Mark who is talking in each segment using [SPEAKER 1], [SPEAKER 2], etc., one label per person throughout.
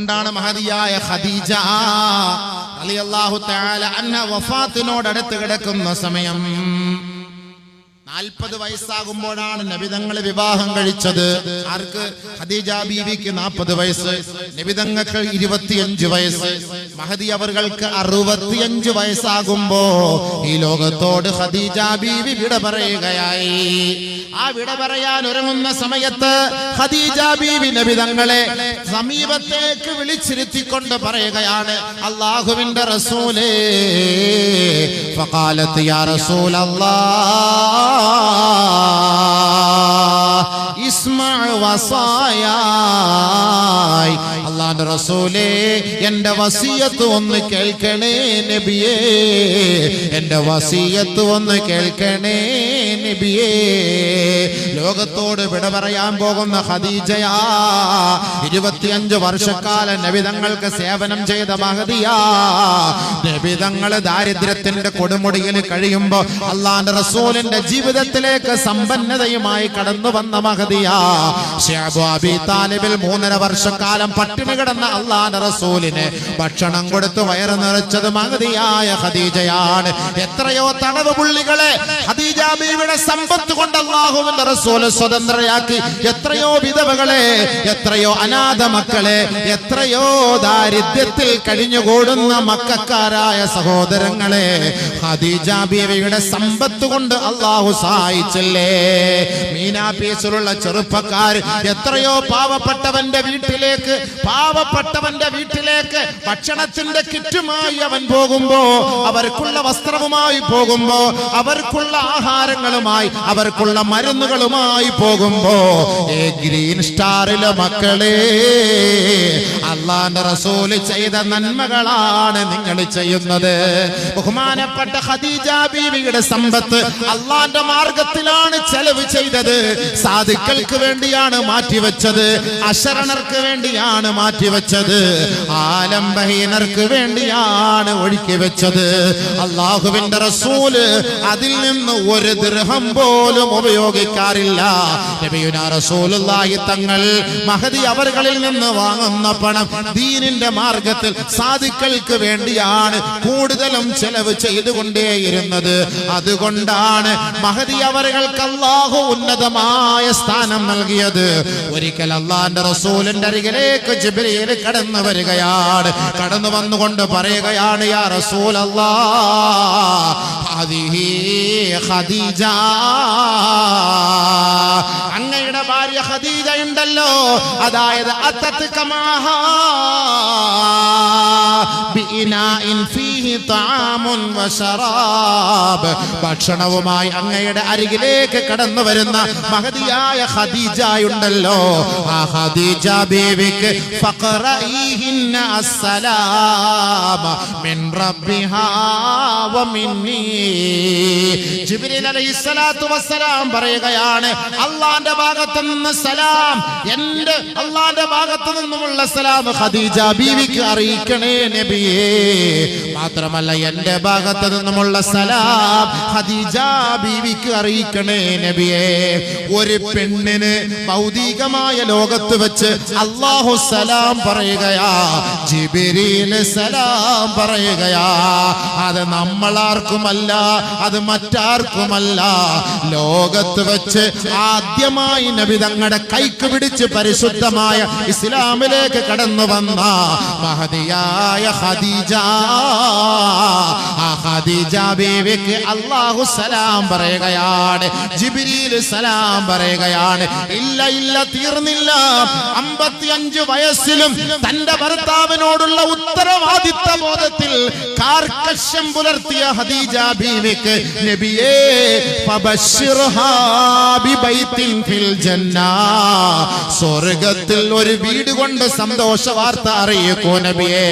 [SPEAKER 1] അതുകൊണ്ടാണ് മഹതിയായ ഖദീജ റളിയല്ലാഹു തആല അൻഹ വഫാത്തിനോട് അടുത്ത് കിടക്കുന്ന സമയം. നാൽപ്പത് വയസ്സാകുമ്പോഴാണ് നബിതങ്ങൾ വിവാഹം കഴിച്ചത്. ആർക്ക്? ഖദീജ ബീവിക്ക് നാൽപ്പത് വയസ്സ് നബിതങ്ങൾക്ക് ഇരുപത്തിയഞ്ച് വയസ്സ്. മഹദി അവർക്ക് അറുപത്തിയഞ്ച് വയസ്സാകുമ്പോ ഈ ലോകത്തോട് ഖദീജ ബീവി വിട പറയുകയായി. ആ വിട പറയാൻ ഒരുങ്ങുന്ന സമയത്ത് ഖദീജ ബീവി നബിതങ്ങളെ സമീപത്തേക്ക് വിളിച്ചിരുത്തിക്കൊണ്ട് പറയുകയാണ് അള്ളാഹുവിന്റെ റസൂലേ ഫഖാലത്ത് യാ ഇസ്മഅ അള്ളാന്റെ റസൂലേ എന്റെ വസീയത്ത് ഒന്ന് കേൾക്കണേ നബിയേ. എന്റെ വസീയത്ത് ഒന്ന് കേൾക്കണേ നബിയേ ലോകത്തോട് വിട പറയാൻ പോകുന്ന ഖദീജയാ ഇരുപത്തിയഞ്ച് വർഷക്കാല നബിതങ്ങൾക്ക് സേവനം ചെയ്ത മഹതിയ. നബിതങ്ങൾ ദാരിദ്ര്യത്തിന്റെ കൊടുമുടിയിൽ കഴിയുമ്പോ അള്ളാന്റെ റസൂലിന്റെ ജീവിതത്തിലേക്ക് സമ്പന്നതയുമായി കടന്നു വന്ന മഹതിയ. ഷേബു താലിബിൽ മൂന്നര വർഷക്കാലം പട്ടിണി കിടന്ന അള്ളാന്റെ റസൂലിന് ഭക്ഷണം കൊടുത്ത് വയറ് നിറച്ചത് മഹതിയായ ഹദീജയാണ് എത്രയോ തടവ് പുള്ളികളെ സമ്പത്ത് കൊണ്ട് അള്ളാഹുവിന്റെ റസൂൽ സ്വതന്ത്രയാക്കി. എത്രയോ വിധവകളെ എത്രയോ അനാഥ മക്കളെ എത്രയോ ദാരിദ്ര്യത്തിൽ കഴിഞ്ഞുകൂടുന്ന മക്കാരായ സഹോദരങ്ങളെ ഖദീജ ബീവിയുടെ സമ്പത്ത് കൊണ്ട് അള്ളാഹു സഹായിച്ചില്ലേ? മീനാ പീസിലുള്ള ചെറുപ്പക്കാർ എത്രയോ പാവപ്പെട്ടവന്റെ വീട്ടിലേക്ക് പാവപ്പെട്ടവന്റെ വീട്ടിലേക്ക് ഭക്ഷണത്തിന്റെ കിറ്റുമായി അവൻ പോകുമ്പോ അവർക്കുള്ള വസ്ത്രവുമായി പോകുമ്പോ അവർക്കുള്ള ആഹാരങ്ങളുമായി അവർക്കുള്ള മരുന്നുകളുമായി പോകുമ്പോ ഏ ഗ്രീൻ സ്റ്റാറിലെ മക്കളെ അള്ളാന്റെ റസൂൽ ചെയ്ത നന്മകളാണ് നിങ്ങൾ ചെയ്യുന്നത്. ബഹുമാനപ്പെട്ട ഖദീജ ബീവിയുടെ സമ്പത്ത് അള്ളാന്റെ മാർഗത്തിലാണ് ചെലവ് ചെയ്തത്. സാധുക്കൾക്ക് വേണ്ടിയാണ് മാറ്റിവെച്ചത്. അശരണർക്ക് വേണ്ടിയാണ് മാറ്റിവെച്ചത്. ആലംബഹീനർക്ക് വേണ്ടിയാണ് ഒഴുക്കി വെച്ചത് അള്ളാഹുവിന്റെ റസൂൽ അതിൽ നിന്ന് ഒരു ദൃഹം മൃഗം പോലും ഉപയോഗിക്കാറില്ല. റസൂലുള്ളാഹി തങ്ങൾ മഹദി അവരുകളിൽ നിന്ന് വാങ്ങുന്ന പണം ദീനിന്റെ മാർഗത്തിൽ സാധുക്കൾക്ക് വേണ്ടിയാണ് കൂടുതലും ചെലവ് ചെയ്തുകൊണ്ടേയിരുന്നത്. അതുകൊണ്ടാണ് മഹദി അവരുകൾക്ക് അള്ളാഹു ഉന്നതമായ സ്ഥാനം നൽകിയത്. ഒരിക്കൽ അള്ളാന്റെ റസൂലിന്റെ അരികിലേക്ക് ജിബ്രീൽ കടന്നു വരികയാണ്. കടന്നു വന്നുകൊണ്ട് പറയുകയാണ് യാ റസൂലല്ലാ ഹദീജാ ഖദീജ അങ്ങയുടെ ഭാര്യ ഖദീജ ഉണ്ടല്ലോ. അതായത് അത്തത്ത് കമാഹ. തആമുൻ വശറാബ് ഭക്ഷണവുമായി അങ്ങയുടെ അരികിലേക്ക് കടന്നു വരുന്ന മഹതിയായ ഖദീജ ഉണ്ടല്ലോ ആ ഹദീജ ബീവിക്ക് പറയുകയാണ് അള്ളാന്റെ ഭാഗത്ത് നിന്ന് സലാം എന്റെ അള്ളാന്റെ ഭാഗത്ത് നിന്നുമുള്ള സലാം ഖദീജ ബീവിക്ക് അറിയിക്കണേ നബിയേ. മാത്രമല്ല എന്റെ ഭാഗത്ത് നിന്നുമുള്ള സലാം ഹദീജ ബീവിക്ക് അറിയിക്കണേ നബിയെ. ഒരു പെണ്ണിന് ഭൗതികമായ ലോകത്ത് വെച്ച് അള്ളാഹു സലാം പറയുകയാ ജിബിരീന് സലാം പറയുകയാ. അത് നമ്മളാർക്കുമല്ല അത് മറ്റാർക്കുമല്ല. ലോകത്ത് വെച്ച് ആദ്യമായി നബി തങ്ങളുടെ കൈക്ക് പിടിച്ച് പരിശുദ്ധമായ ഇസ്ലാമിലേക്ക് കടന്നു വന്ന മഹതിയായ ഖദീജ. ആ ഖദീജ ബീവിക്ക് അള്ളാഹു സലാം പറയുകയാണ് ജിബ്രീൽ സലാം പറയുകയാണ് ഇല്ല ഇല്ല തീർന്നില്ല. അമ്പത്തിയഞ്ച് വയസ്സിലും തന്റെ ഭർത്താവിനോടുള്ള ഉത്തരവാദിത്ത ബോധത്തിൽ കാർക്കശ്യം പുലർത്തിയ ഹദീജ ബീവിക്ക് നബിയേ സ്വർഗത്തിൽ ഒരു വീട് കൊണ്ട് സന്തോഷ വാർത്ത അറിയിക്കൂ നബിയേ.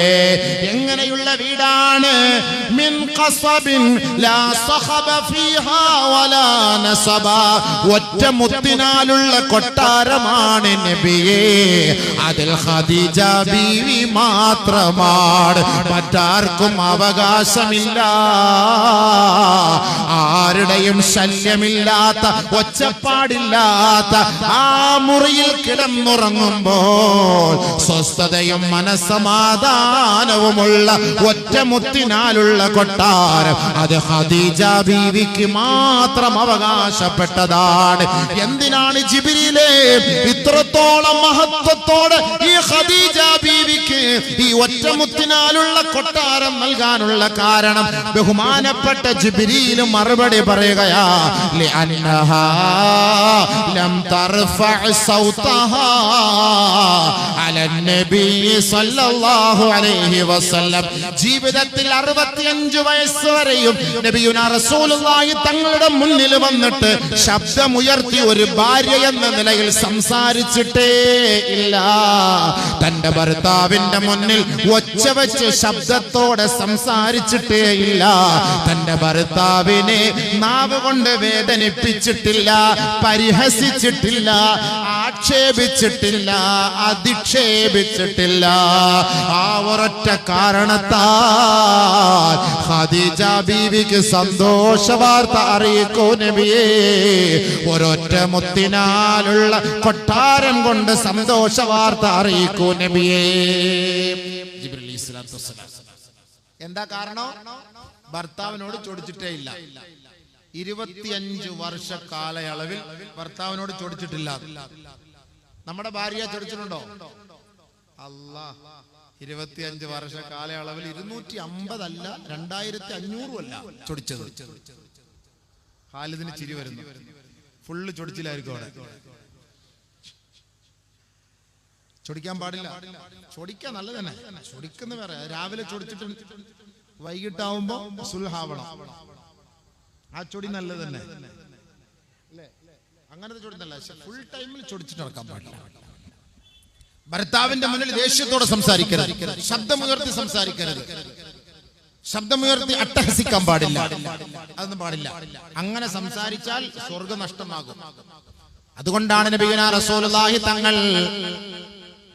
[SPEAKER 1] എങ്ങനെയുള്ള വീടാണ്? കൊട്ടാരമാണ് മിൻ ഖസബിൻ ലാ സഹബ ഫീഹാ വലാ നസബ ഒറ്റ മുത്തിനാലുള്ള കൊട്ടാരമാണ് നബിയേ. അതിൽ ഖദീജ ബീവി മാത്രമാണ്. മറ്റാർക്കും അവകാശമില്ല. ആരുടെയും ശല്യമില്ലാത്ത ഒച്ചപ്പാടില്ലാത്ത ആ മുറിയിൽ കിടന്നുറങ്ങുമ്പോൾ സ്വസ്ഥതയും മനസ്സമാധാനവുമുള്ള ഒറ്റമുത്തിനാലുള്ള കൊട്ടാരം. അത് ഹദീജ ബീവിക്ക് മാത്രം അവകാശപ്പെട്ടതാണ്. എന്തിനാണ് ജിബിരിലെ ഇത്രത്തോളം മഹത്വത്തോടെ ഈ ഖദീജ ബീവിക്ക് ഈ ഒറ്റമുത്തിനാലുള്ള കൊട്ടാരം നൽകാനുള്ള കാരണം? ബഹുമാനപ്പെട്ട ജിബിരിയിലും മറുപടി ലം ജീവിതത്തിൽ അറുപത്തിയഞ്ച് വയസ്സ് വരെയും റസൂലുള്ളാഹി തങ്ങളുടെ മുന്നിൽ വന്നിട്ട് ശബ്ദമുയർത്തി ഒരു ഭാര്യ എന്ന നിലയിൽ സംസാരിച്ചിട്ടേ ഇല്ല. തന്റെ ഭർത്താവിന്റെ മുന്നിൽ ഒച്ച വെച്ച് ശബ്ദത്തോടെ സംസാരിച്ചിട്ടേ ഇല്ല. തന്റെ ഭർത്താവിനെ നാവ് കൊണ്ട് വേദനിപ്പിച്ചിട്ടില്ല പരിഹസിച്ചിട്ടില്ല ആക്ഷേപിച്ചിട്ടില്ല അധിക്ഷേപിച്ചിട്ടില്ല. ആ ഒരൊറ്റ കാരണത്താൽ ബീവിക്ക് സന്തോഷ വാർത്ത അറിയിക്കൂ നബിയേ. ഒരൊറ്റ മുത്തിനാലുള്ള കൊട്ടാരം കൊണ്ട് സന്തോഷ വാർത്ത അറിയിക്കൂ നബിയേ. എന്താ കാരണം? ഭർത്താവിനോട് ചോദിച്ചിട്ടേ ഇല്ല. ഇരുപത്തിയഞ്ച് വർഷ കാലയളവിൽ ഭർത്താവിനോട് ചോദിച്ചിട്ടില്ല. നമ്മുടെ ഭാര്യ ചോദിച്ചിട്ടുണ്ടോ? അല്ലാ ഇരുപത്തിയഞ്ച് വർഷ കാലയളവിൽ ഇരുന്നൂറ്റി അമ്പതല്ല രണ്ടായിരത്തി അല്ല ചൊടിച്ചത് ഹാലിദിന് ചിരി വരുന്നു. ഫുള്ള് ചൊടിച്ചിലായിരിക്കും അവിടെ. ചൊടിക്കാൻ പാടില്ല. ചൊടിക്കാൻ നല്ല തന്നെ ചൊടിക്കുന്ന വേറെ. രാവിലെ ചൊടിച്ചിട്ട് വൈകിട്ടാവുമ്പോ സുൽഹാവണം. ആ ചൊടി നല്ലത് തന്നെ. അങ്ങനത്തെ ചൊടി നല്ല. ഫുൾ ടൈമിൽ ചൊടിച്ചിട്ട് നടക്കാൻ പാടില്ല. ഭർത്താവിന്റെ മുന്നിൽ ദേഷ്യത്തോടെ സംസാരിക്കരുത്. ശബ്ദമുയർത്തി സംസാരിക്കരുത്. ശബ്ദമുയർത്തി അട്ടഹസിക്കാൻ പാടില്ല. അതൊന്നും പാടില്ല. അങ്ങനെ സംസാരിച്ചാൽ സ്വർഗം നഷ്ടമാകും. അതുകൊണ്ടാണ് നബിയുന റസൂലുള്ളാഹി തങ്ങൾ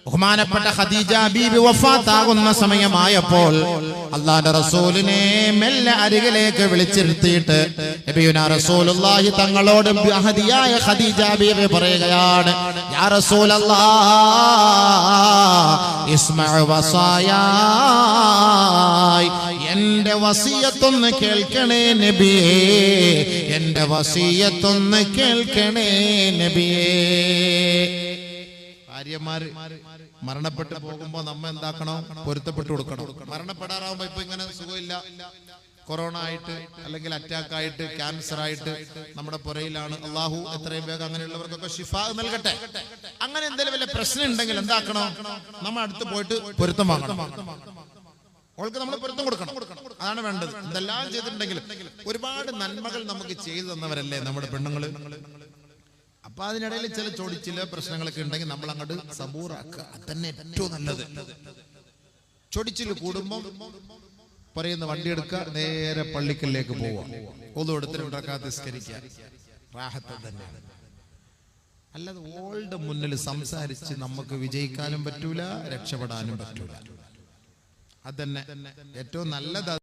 [SPEAKER 1] ബഹുമാനപ്പെട്ട ഖദീജ ബീബി വഫാത്താകുന്ന സമയമായപ്പോൾ അള്ളാന്റെ റസൂലിനെ മെല്ലെ അരികിലേക്ക് വിളിച്ചിരുത്തിയിട്ട് റസൂലുള്ളാഹി തങ്ങളോട് അഹദിയായ പറയുകയാണ് യാ എന്റെ വസിയത്തൊന്ന് കേൾക്കണേ നബിയേ എന്റെ വസിയത്തൊന്ന് കേൾക്കണേ നബിയേ. ഭാര്യമാര് മരണപ്പെട്ടു പോകുമ്പോ നമ്മ എന്താക്കണം? പൊരുത്തപ്പെട്ടു കൊടുക്കണം. മരണപ്പെടാറാവുമ്പോ ഇപ്പൊ ഇങ്ങനെ സുഖമില്ല. കൊറോണ ആയിട്ട് അല്ലെങ്കിൽ അറ്റാക്ക് ആയിട്ട് ക്യാൻസർ ആയിട്ട് നമ്മുടെ പുറയിലാണ് അള്ളാഹു എത്രയും വേഗം അങ്ങനെയുള്ളവർക്കൊക്കെ ഷിഫ നൽകട്ടെ. അങ്ങനെ എന്തെങ്കിലും വല്ല പ്രശ്നം ഉണ്ടെങ്കിൽ എന്താക്കണം? നമ്മൾ അടുത്ത് പോയിട്ട് പൊരുത്തം വാങ്ങണം. അവൾക്ക് നമ്മൾ പൊരുത്തം കൊടുക്കണം. അതാണ് വേണ്ടത്. എന്തെല്ലാം ചെയ്തിട്ടുണ്ടെങ്കിലും ഒരുപാട് നന്മകൾ നമുക്ക് ചെയ്തു തന്നവരല്ലേ നമ്മുടെ പെണ്ണുങ്ങൾ? അപ്പൊ അതിനിടയിൽ ചില ചൊടിച്ചിൽ പ്രശ്നങ്ങളൊക്കെ ഉണ്ടെങ്കിൽ നമ്മൾ അങ്ങോട്ട് സബൂറാക്കുക. അത് തന്നെ ഏറ്റവും നല്ലത്. ചൊടിച്ചിൽ കൂടുമ്പോൾ പറയുന്ന വണ്ടി എടുക്കുക നേരെ പള്ളിക്കല്ലേക്ക് പോവാം ഒന്നും റാഹത്ത് തന്നെയാണ് അല്ലാതെ ഓൾഡ് മുന്നിൽ സംസാരിച്ച് നമുക്ക് വിജയിക്കാനും പറ്റൂല രക്ഷപ്പെടാനും പറ്റൂല. അതന്നെ. ഏറ്റവും നല്ലത്